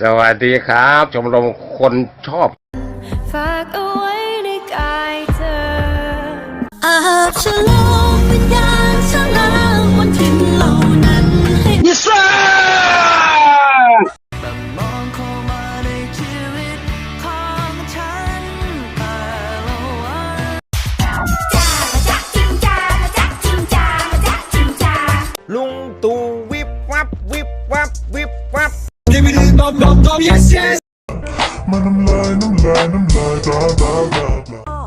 สวัสดีครับ ชมรมคนชอบ ฝากเอาไว้ในกายเธออาบฉลองวิญญาณสลางบนทินเหล่านั้นให้มองเข้ามาในชีวิตของฉันแต่ละวันลุงตู่วิบวับวิบวับวิบวับ yes yes มันน้ำลายน้ำลายน้ำลายตาตาตา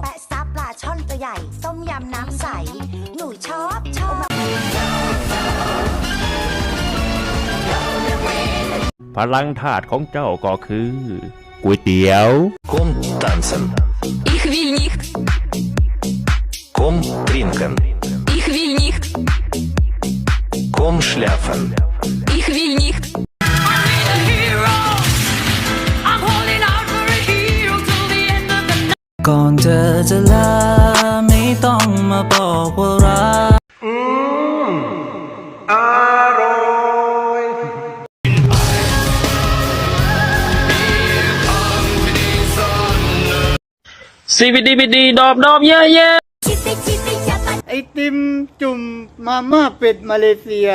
แปะซับปลาช่อนตัวใหญ่ ต้มยำน้ำใส หนูชอบชอบพลังธาตุของเจ้าก็คือก๋วยเตี๋ยวคอมตันสันอีกวิลนิกคอมทรินกันอีกวิลนิกคอมชลาฟัน ก่อนเธอจะลาไม่ต้องมาบอกว่ารักซีบีดีบีดีดอบดอบเย่เย่ชิปปี้ชิปปี้ยับไอติมจุ่มมาม่าเป็ดมาเลเซีย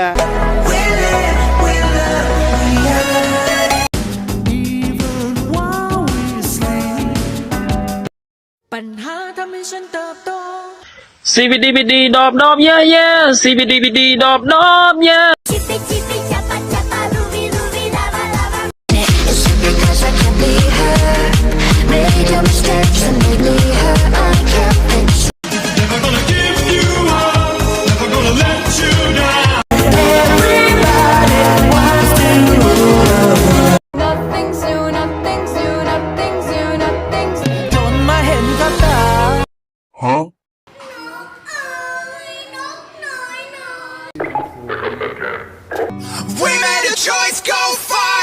ปัญหาทำให้ฉันเติบโตซีบีดีบีดีดอบดอบเย่เย่ซีบีดีบีดีดอบดอบเ your fate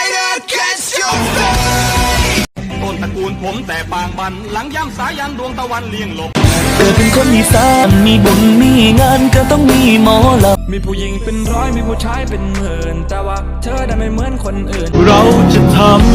ต้นตระกูลผมแต่ปางบัน หลังย่ำสายันดวงตะวันเลี่ยงหลบเกิดเป็นคนอีสานมีบุญมีงานก็ต้องมีหมอลำมีผู้หญิงเป็นร้อยมีผู้ชายเป็นหมื่นแต่ว่าเธอได้ไม่เหมือนคนอื่น เราจะทำ